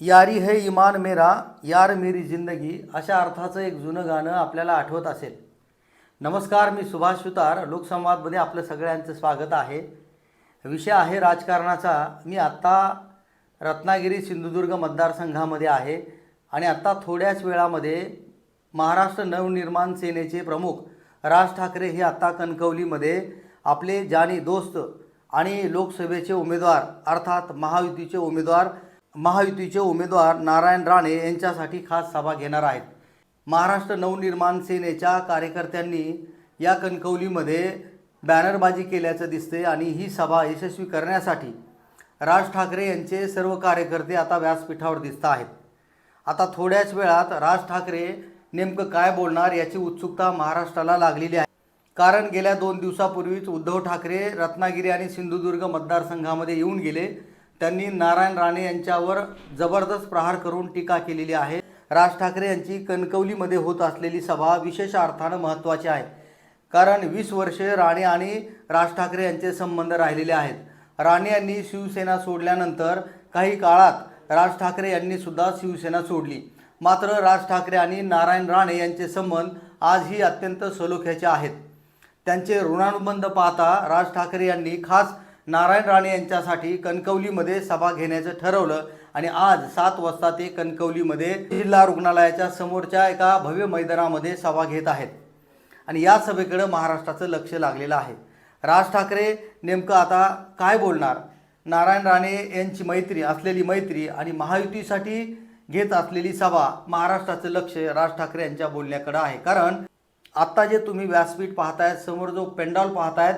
यारी है इमान मेरा यार मेरी जिंदगी अशा अर्थाचं एक जुनं गाणं आपल्याला आठवत असेल. नमस्कार मी सुभाष सुतार. लोकसंवादमध्ये आपलं सगळ्यांचं स्वागत आहे. विषय आहे राजकारणाचा. मी आत्ता रत्नागिरी सिंधुदुर्ग मतदारसंघामध्ये आहे आणि आत्ता थोड्याच वेळामध्ये महाराष्ट्र नवनिर्माण सेनेचे प्रमुख राज ठाकरे हे आत्ता कणकवलीमध्ये आपले जानी दोस्त आणि लोकसभेचे उमेदवार अर्थात महायुतीचे उमेदवार महायुतीचे उमेदवार नारायण राणे यांच्यासाठी खास सभा घेणार आहेत. महाराष्ट्र नवनिर्माण सेनेच्या कार्यकर्त्यांनी या कणकवलीमध्ये बॅनरबाजी केल्याचं दिसते आणि ही सभा यशस्वी करण्यासाठी राज ठाकरे यांचे सर्व कार्यकर्ते आता व्यासपीठावर दिसत आहेत. आता थोड्याच वेळात राज ठाकरे नेमकं काय बोलणार याची उत्सुकता महाराष्ट्राला लागलेली आहे. कारण गेल्या दोन दिवसापूर्वीच उद्धव ठाकरे रत्नागिरी आणि सिंधुदुर्ग मतदारसंघामध्ये येऊन गेले. त्यांनी नारायण राणे यांच्यावर जबरदस्त प्रहार करून टीका केलेली आहे. राज ठाकरे यांची कणकवलीमध्ये होत असलेली सभा विशेष अर्थानं महत्त्वाची आहे. कारण वीस वर्षे राणे आणि राज ठाकरे यांचे संबंध राहिलेले आहेत. राणे यांनी शिवसेना सोडल्यानंतर काही काळात राज ठाकरे यांनीसुद्धा शिवसेना सोडली. मात्र राज ठाकरे आणि नारायण राणे यांचे संबंध आजही अत्यंत सलोख्याचे आहेत. त्यांचे ऋणानुबंध पाहता राज ठाकरे यांनी खास नारायण राणे यांच्यासाठी कणकवलीमध्ये सभा घेण्याचं ठरवलं आणि आज सात वाजता ते कणकवलीमध्ये जिल्हा रुग्णालयाच्या समोरच्या एका भव्य मैदानामध्ये सभा घेत आहेत. आणि या सभेकडं महाराष्ट्राचं लक्ष लागलेलं आहे. राज ठाकरे नेमकं आता काय बोलणार? नारायण राणे यांची मैत्री असलेली मैत्री आणि महायुतीसाठी घेत असलेली सभा महाराष्ट्राचं लक्ष राज ठाकरे यांच्या बोलण्याकडं आहे. कारण आत्ता जे तुम्ही व्यासपीठ पाहतायत समोर जो पेंडॉल पाहतायत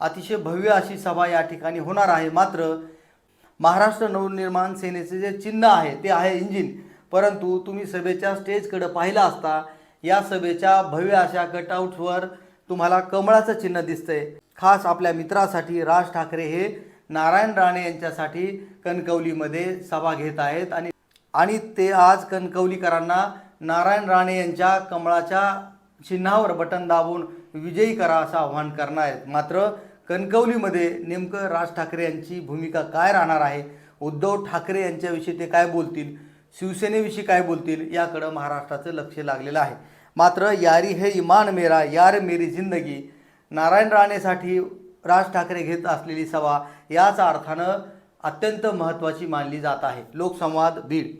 अतिशय भव्य अशी सभा या ठिकाणी होणार आहे. मात्र महाराष्ट्र नवनिर्माण सेनेचे जे चिन्ह आहे ते आहे इंजिन. परंतु तुम्ही सभेच्या स्टेजकडे पाहिलं असता या सभेच्या भव्य अशा कटआउट्सवर तुम्हाला कमळाचं चिन्ह दिसतंय. खास आपल्या मित्रासाठी राज ठाकरे हे नारायण राणे यांच्यासाठी कणकवलीमध्ये सभा घेत आहेत आणि आणि ते आज कणकवलीकरांना नारायण राणे यांच्या कमळाच्या चिन्हावर बटन दाबून विजयी करा असं आव्हान करणार आहेत. मात्र कणकवलीमध्ये नेमकं राज ठाकरे यांची भूमिका काय राहणार आहे? उद्धव ठाकरे यांच्याविषयी ते काय बोलतील? शिवसेनेविषयी काय बोलतील? याकडं महाराष्ट्राचं लक्ष लागलेलं आहे. मात्र यारी हे इमान मेरा यार मेरी जिंदगी नारायण राणेसाठी राज ठाकरे घेत असलेली सभा याच अर्थानं अत्यंत महत्त्वाची मानली जात आहे. लोकसंवाद बीड